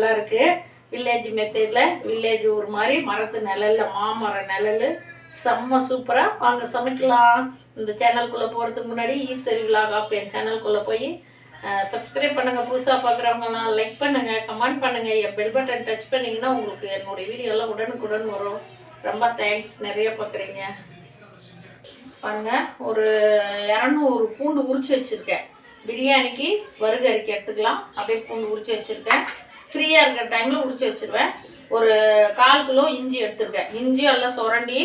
நிழல்லாம் இருக்குது வில்லேஜ் மெத்தடில் வில்லேஜ் ஒரு மாதிரி மரத்து நிழலில் மாமர நிழல் செம்ம சூப்பராக வாங்க சமைக்கலாம். இந்த சேனல்குள்ளே போகிறதுக்கு முன்னாடி ஈஸ்வரி விலாக் ஆப் என் சேனல்குள்ளே போய் சப்ஸ்கிரைப் பண்ணுங்கள் புதுசாக பார்க்குறவங்கலாம் லைக் பண்ணுங்கள் கமெண்ட் பண்ணுங்கள் என் பெல் பட்டன் டச் பண்ணிங்கன்னா உங்களுக்கு என்னுடைய வீடியோலாம் உடனுக்குடன் வரும். ரொம்ப தேங்க்ஸ் நிறைய பார்க்குறீங்க பாருங்க ஒரு இரநூறு பூண்டு உரிச்சு வச்சுருக்கேன். பிரியாணிக்கு வறுகறிக்கு எடுத்துக்கலாம். அப்படியே பூண்டு உரிச்சு வச்சுருக்கேன். ஃப்ரீயாக இருக்கிற டைமில் உரிச்சு வச்சுருவேன். ஒரு கால் கிலோ இஞ்சி எடுத்துருக்கேன். இஞ்சி எல்லாம் சுரண்டி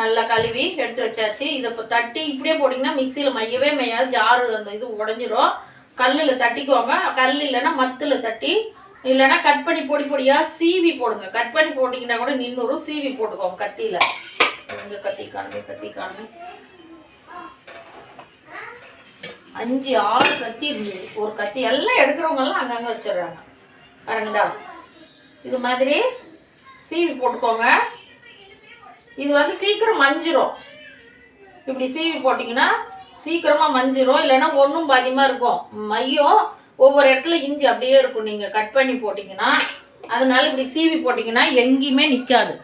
நல்லா கழுவி எடுத்து வச்சாச்சு. இதை இப்போ தட்டி இப்படியே போட்டிங்கன்னா மிக்சியில் மையவே மையாது ஜாரு அந்த இது உடஞ்சிரும். கல்லில் தட்டிக்குவாங்க கல் இல்லைன்னா மத்தில் தட்டி இல்லைன்னா கட் பண்ணி பொடி பொடியாக சீவி போடுங்க. கட் பண்ணி போட்டிங்கன்னா கூட நின்றுரும் சீவி போட்டுக்கோங்க கத்தியில். இங்கே கத்தி காணுமே கத்தி காணுமே. அஞ்சு ஆறு கத்தி இருந்தது. ஒரு கத்தி. எல்லாம் எடுக்கிறவங்கெல்லாம் அங்கங்கே வச்சிடுறாங்க. பாருங்கதா இது மாதிரி சீவி போட்டுக்கோங்க. இது வந்து சீக்கிரம் மஞ்சிரும். இப்படி சீவி போட்டிங்கன்னா சீக்கிரமாக மஞ்சிரும். இல்லைன்னா ஒன்றும் பாதியமாக இருக்கும். மையம் ஒவ்வொரு இடத்துல இஞ்சி அப்படியே இருக்கும். நீங்கள் கட் பண்ணி போட்டிங்கன்னா அதனால இப்படி சீவி போட்டிங்கன்னா எங்கேயுமே நிற்காது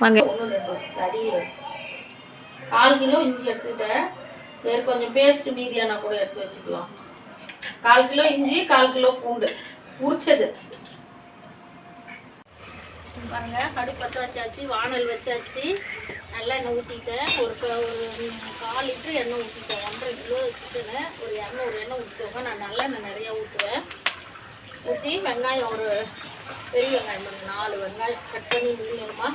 வாங்க. ஒன்று ரெண்டு அடி கால் கிலோ இஞ்சி எடுத்துக்கிட்டேன். சரி கொஞ்சம் பேஸ்ட் மீதியானா கூட எடுத்து வச்சுக்கலாம். கால் கிலோ இஞ்சி கால் கிலோ பூண்டு. உரிச்சது. பாருங்க அடுப்பு பற்ற வச்சாச்சு வானல் வச்சாச்சு. நல்லா எண்ணெய் ஊற்றிட்டேன் ஒரு க- ஒரு கால் லிட்டர் எண்ணெய் ஊற்றிட்டேன் ஒன்றரை கிலோ சிக்கனு ஒரு இரநூறு எண்ணெய் ஊற்றுவோங்க நான் நல்லா எண்ணெய் நிறையா ஊற்றுவேன் ஊற்றி வெங்காயம் ஒரு பெரிய வெங்காயம் ஒரு நாலு வெங்காயம் கட் பண்ணி நீளமாக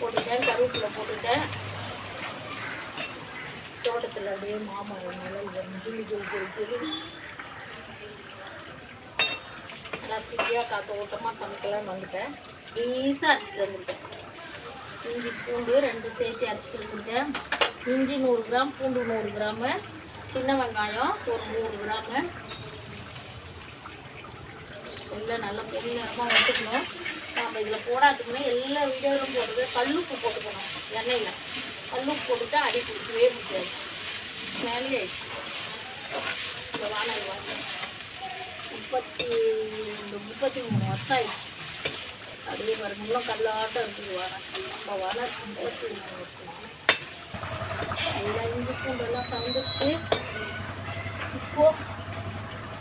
போட்டுட்டேன். கருவேப்பிலை போட்டுட்டேன். தோட்டத்தில் அப்படியே மாமரம் நல்லா வரும் ஜிலி ஜிலி ஜிலி காற்று காக்க ஓட்டமாக சமைக்கலாம்னு வந்துட்டேன். ஈஸியாக அரைச்சிட்டு வந்துட்டேன். இஞ்சி பூண்டு ரெண்டு சேர்த்து அரைச்சிட்டு வந்துட்டேன். இஞ்சி நூறு கிராம் பூண்டு நூறு கிராமு. சின்ன வெங்காயம் ஒரு நூறு கிராமு. எல்லாம் நல்லா பொண்ணு வச்சுக்கணும் நம்ம இதில் போடாதுக்குன்னா எல்லா வீடியோவிலும் போடுறது கல்லுப்பு போட்டுக்கணும் எண்ணெயில். கல்லுப்பு போட்டுட்டு அடி பிடிக்கவே முடியாது. மேலே ஆயிடுச்சு. இந்த வானல் வாங்க. முப்பத்தி ரெண்டு முப்பத்தி மூணு வருஷம் ஆயிடுச்சு அப்படியே பாருங்க இன்னும் கல்லாட்டம் இருக்குது வானம் நம்ம வானம் முப்பத்தி மூணு வருஷம் எல்லாம் இஞ்சி பூண்டெல்லாம் கலந்துட்டு இப்போ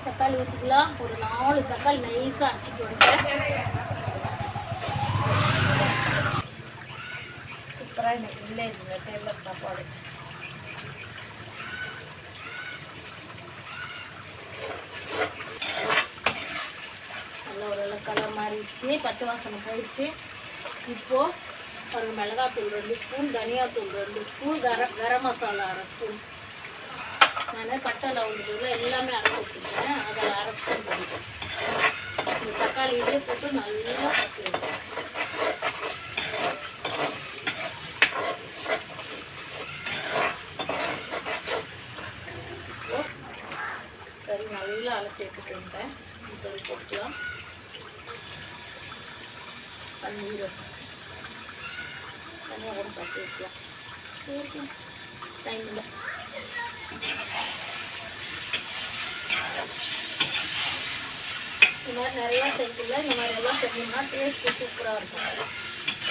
தக்காளி ஊற்றிக்கலாம் ஒரு நாலு தக்காளி நைஸாக அரைச்சிட்டு வந்துட்டேன் சூப்பராக எனக்கு வில்லேஜ் மெட்டீரியல் சாப்பாடு. நல்லா ஒரு கலர் மாறிடுச்சு பச்சை வாசனை போயிடுச்சு. இப்போது ஒரு மிளகாத்தூள் ரெண்டு ஸ்பூன் தனியாத்தூள் ரெண்டு ஸ்பூன் கர கரம் மசாலா அரை ஸ்பூன். நான் பட்டை லவங்கத்துல எல்லாமே அரைச்சி வச்சுருக்கேன். அதில் அரை ஸ்பூன் போட்டுட்டேன் இந்த தக்காளி இதே போட்டு நல்லா வச்சுருக்கேன் கறி நல்லா அலசி எடுத்துட்டு வந்துட்டேன் கறி போட்டுக்கலாம் பன்னீர் தனியாக கூட பட்டு வைக்கலாம் டைம் இல்லை இந்த மாதிரி நிறையா செஞ்சுல இந்த மாதிரி எல்லாம் செஞ்சோம்னா டேஸ்ட்டு சூப்பராக இருக்கும்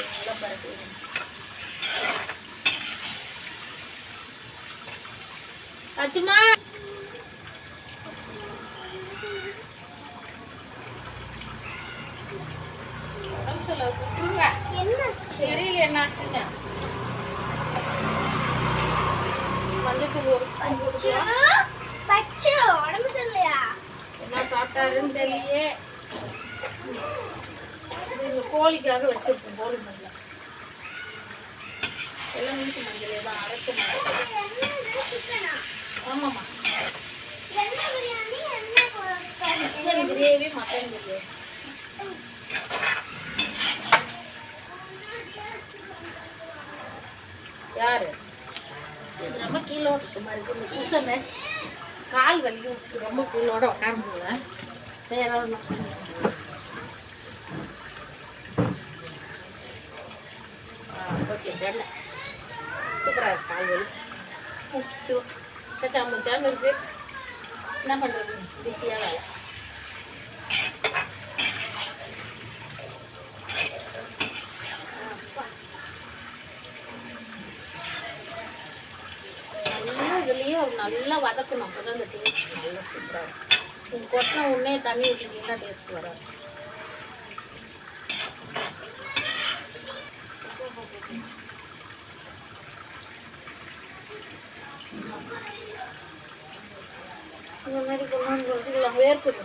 நல்லா பரட்டி விடுங்க. அச்சுமா உடம்பு சொல்ல விட்டுருங்க தெரியல என்னாச்சுன்னு. மஞ்சள் ஒரு ஸ்பூன் பச்சை. உடம்பு சரியில்லையா? என்ன சாப்பிட்டாருன்னு தெரியலையே. இந்த கோழிக்காக வச்சிருப்போம் கோழி மஞ்சள் எல்லாம் வீட்டு மஞ்சள் தான். மஞ்சள். ஆமாம்மா. என்ன பிரியாணி? என்ன குழம்பு? Chicken gravy mutton gravy. யார்? இது ரொம்ப கீழோட இருக்க. மாதிரி இந்த குசனை கால் வலியும் ரொம்ப கீழோட உட்கார முடியல வேற ஓகே தெரியல. சூப்பராக இருக்கு கால் வலி. அச்சோ இருக்குது என்ன பண்ணுறது பிஸியாக வேலை. நல்லா வதக்கணும். அப்போ தான் டேஸ்ட் நல்லா சூப்பராக இருக்கும். நீங்கள் கொட்டின உடனே தண்ணி ஊற்றிட்டீங்கன்னா டேஸ்ட் வராது. இந்த மாதிரி கொண்டாந்து வேர்க்குது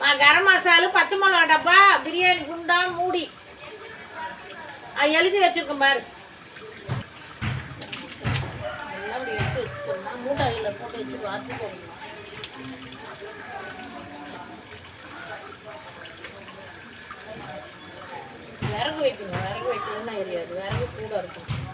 மா கரம் மசாலா பச்சை மிளகா டப்பா பிரியாணி குண்டான் மூடி. அது எழுதி வச்சிருக்கேன் பாரு. எல்லாம் அப்படி எடுத்து வச்சுக்கோமா மூட்டையில் போட்டு வச்சு வாசி போடணும்? விறகு வைக்கணும் விறகு வைக்கணும்னா எரியாது. விறகு கூட இருக்கும்.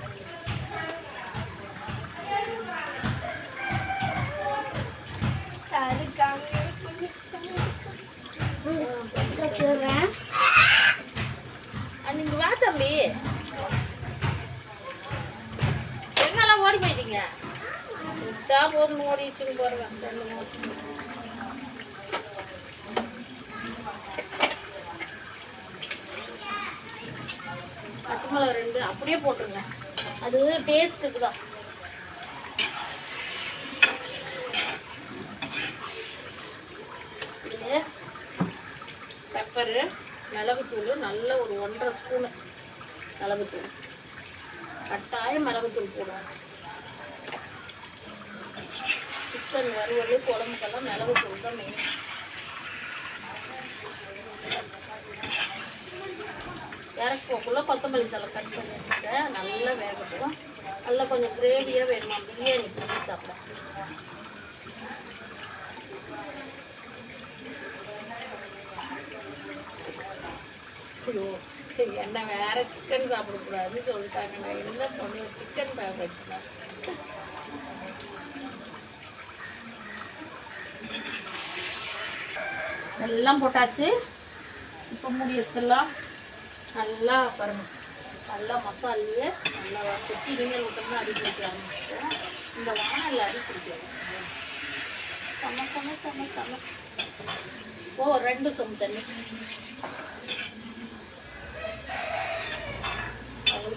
தம்பி. எங்கெல்லாம் ஓடி போயிட்டீங்க? விட்டா போதும் ஓடிச்சுன்னு போறேன் ரெண்டு மூணு. மிளகா ரெண்டு அப்படியே போட்டுருங்க. அது டேஸ்ட்டுக்கு தான். பெப்பரு மிளகுத்தூள் நல்ல ஒரு ஒன்றரை ஸ்பூனு. மிளகுத்தூள் கட்டாயம் மிளகுத்தூள் போடுவோம். சிக்கன் வறுவல் குழம்புக்கெல்லாம் மிளகுத்தூள் தான் மெயின் இறக்குவோக்குள்ள கொத்தமல்லி தலை கட் பண்ணி வச்சுட்டேன் நல்லா வேகட்டும். நல்லா கொஞ்சம் கிரேவியாக வேணுமா? பிரியாணி பிடிச்சி சாப்பிட ஐயோ. என்ன வேற சிக்கன் சாப்பிடக்கூடாதுன்னு சொல்லிட்டாங்க. நான் என்ன பண்ணுவேன் சிக்கன் ஃபேவரட் எல்லாம் போட்டாச்சு. இப்போ மூடி வச்சிடலாம். நல்லா பாருங்க. நல்லா மசாலையே நல்லா வறுத்து இனிமேல் விட்டோம்னா அடி பிடிக்க ஆரம்பிச்சிட்டேன் இந்த வானல் அடி பிடிக்கும் செம செம செம செம. ஓ ரெண்டு சொம்பு தண்ணி.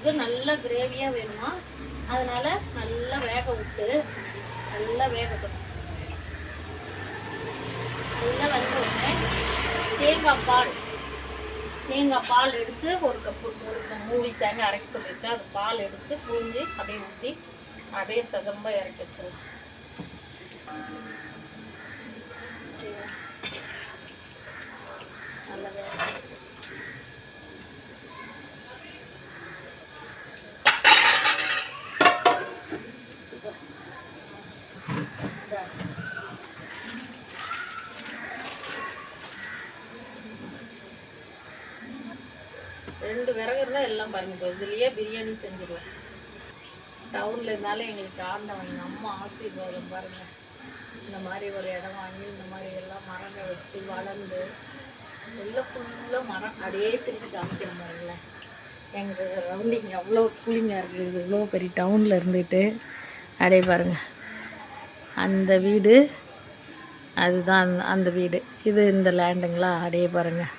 அவங்களுக்கு நல்ல கிரேவியாக வேணுமா? அதனால நல்லா வேக விட்டு நல்லா வேகட்டும் நல்லா வெந்த உடனே தேங்காய் பால். தேங்காய் பால் எடுத்து ஒரு கப்பு ஒரு மூடி தேங்காய் அரைக்க சொல்லியிருக்கேன். அது பால் எடுத்து புழிஞ்சு அப்படியே ஊற்றி அப்படியே சதம்ப இறக்கி வச்சிடலாம். நல்லா விறகு இருந்தால் எல்லாம் பாருங்கள் இப்போ இதுலேயே பிரியாணி செஞ்சுருவேன் டவுனில் இருந்தாலும் எங்களுக்கு ஆண்டவன் எங்கள் அம்மா ஆசீர்வாதம் பாருங்க. இந்த மாதிரி ஒரு இடம் வாங்கி இந்த மாதிரி எல்லாம் மரங்கள் வச்சு வளர்ந்து எல்லாம் ஃபுல்லாக மரம் அப்படியே திருப்பி காமிக்கிற பாருங்களேன் எங்கள் ரவுண்டிங் அவ்வளோ கூலிங்காக இருக்குது இவ்வளோ பெரிய டவுனில் இருந்துட்டு அப்படியே பாருங்க. அந்த வீடு அதுதான் அந்த அந்த வீடு. இது இந்த லேண்டுங்களா அப்படியே பாருங்கள்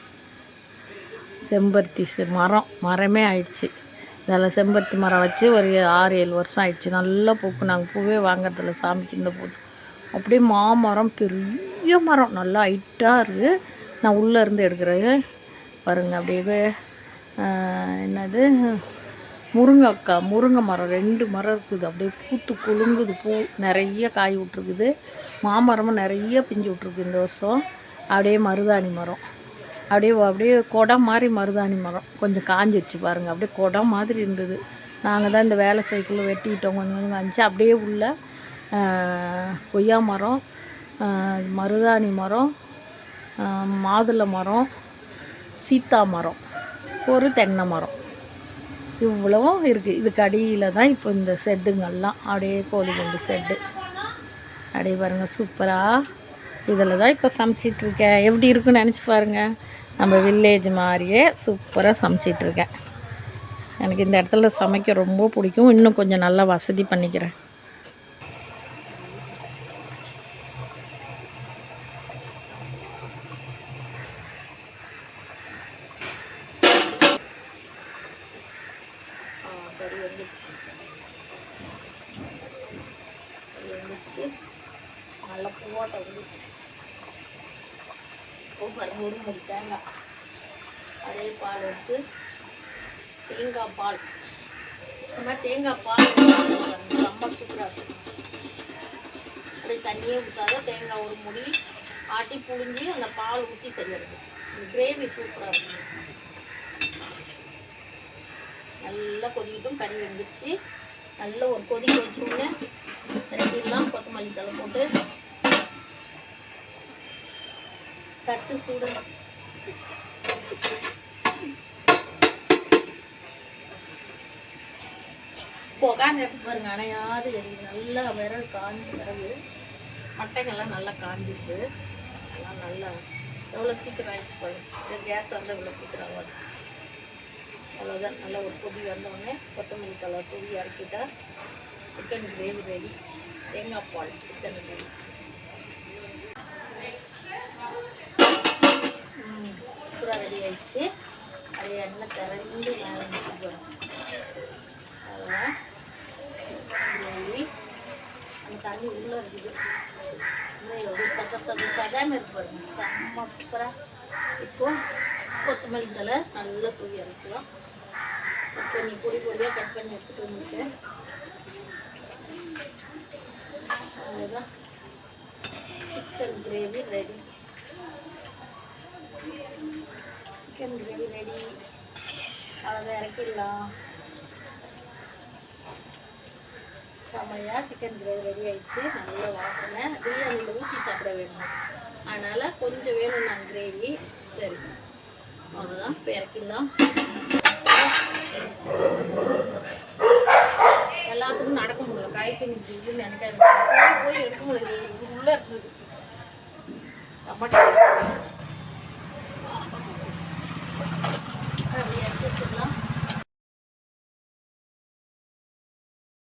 செம்பருத்தி மரம் மரமே ஆயிடுச்சு. இதில் செம்பருத்தி மரம் வச்சு ஒரு ஆறு ஏழு வருஷம் ஆயிடுச்சு. நல்லா பூக்கு நாங்கள் பூவே வாங்குறதில்ல சாமிக்கு இந்த போது அப்படியே மாமரம் பெரிய மரம். நல்லா ஹைட்டாக இருக்குது நான் உள்ளே இருந்து எடுக்கிறேன். பாருங்க அப்படியே என்னது? முருங்கைக்காய் முருங்கை மரம். ரெண்டு மரம் இருக்குது. அப்படியே பூத்து குலுங்குது பூ. நிறைய காய் விட்ருக்குது மாமரமும் நிறைய பிஞ்சு விட்ருக்கு இந்த வருஷம். அப்படியே மருதாணி மரம். அப்படியே அப்படியே குடம் மாதிரி மருதாணி மரம். கொஞ்சம் காஞ்சிருச்சு பாருங்கள் அப்படியே குடம் மாதிரி இருந்தது. நாங்கள் தான் இந்த வேலை சைக்கிள் வெட்டிக்கிட்டோம். கொஞ்சம் கொஞ்சம் காஞ்சி அப்படியே உள்ள கொய்யா மரம் மருதாணி மரம் மாதுளை மரம் சீத்தா மரம் ஒரு தென்னை மரம். இவ்வளவும் இருக்குது இதுக்கு அடியில் தான் இப்போ இந்த செட்டுங்கள்லாம் அப்படியே கோழி குண்டு செட்டு. அப்படியே பாருங்கள் சூப்பராக இதில் தான் இப்போ சமைச்சிட்ருக்கேன். எப்படி இருக்குன்னு நினச்சி பாருங்கள் நம்ம வில்லேஜ் மாதிரியே சூப்பராக சமைச்சிட்ருக்கேன். எனக்கு இந்த இடத்துல சமைக்க ரொம்ப பிடிக்கும். இன்னும் கொஞ்சம் நல்லா வசதி பண்ணிக்கிறேன். Thank you. நல்லா பூவாட்டம் வந்துச்சு இப்போ பாருங்க ஒரு முடி தேங்காய் அதே பால் எடுத்து தேங்காய் பால். இந்த மாதிரி தேங்காய் பால் ரொம்ப சூப்பராக இருக்கும் அப்படியே தண்ணியே ஊற்றாத தேங்காய் ஒரு முடி ஆட்டி புழிஞ்சி அந்த பால் ஊற்றி செய்யறது. கிரேவி சூப்பராக இருக்கும் நல்லா கொதிக்கிட்டும் கறி வெந்துச்சு நல்ல ஒரு கொதிக்க வச்சோடனே இறக்கிடலாம் கொத்தமல்லி தலை போட்டு தட்டு சூடு புகாங்க பாருங்க அணையாது எரியுது நல்லா விரல் காஞ்ச பிறகு மட்டைகள்லாம் நல்லா காஞ்சிருக்கு. அதெல்லாம் நல்லா எவ்வளோ சீக்கிரம் ஆயிடுச்சு பாருங்க. இந்த கேஸ் வந்து இவ்வளோ சீக்கிரம் ஆகாது. அவ்வளோதான் நல்லா ஒரு கொதி வந்தோடனே கொத்தமல்லி தலை தூவி இறக்கிட்டா சிக்கன் கிரேவி ரெடி தேங்காய் பால் சிக்கன் கிரேவி ரெடி ஆயிடுச்சு அது எண்ணெய் திறந்து மேலே வச்சுக்கிறோம் அவ்வளோதான் கிரேவி அந்த தண்ணி உள்ளே இருக்குது. இன்னும் எப்படி சத சத இருப்பாரு செம்ம சூப்பராக இப்போ கொத்தமல்லி தலை நல்லா தூவி இறக்கலாம் இப்போ நீ பொடி பொடியாக கட் பண்ணி எடுத்துகிட்டு வந்துட்டேன் அவ்வளோதான் chicken gravy ready chicken gravy ready அவ்வளோதான் இறக்கிடலாம். செம்மையாக சிக்கன் கிரேவி ரெடி ஆகிடுச்சு நல்ல வாசனை. பிரியாணியில் ஊற்றி சாப்பிட வேணும். அதனால் கொஞ்சம் வேணும் நான் கிரேவி சரி. அவ்வளோதான் இப்போ இறக்கிடலாம். எல்லாத்துக்கும் நடக்க முடியல காய்க்கு நிற்கிதுன்னு நினைக்காது போய் எடுக்க முடியல உள்ளே இருந்தது. டமாட்டோ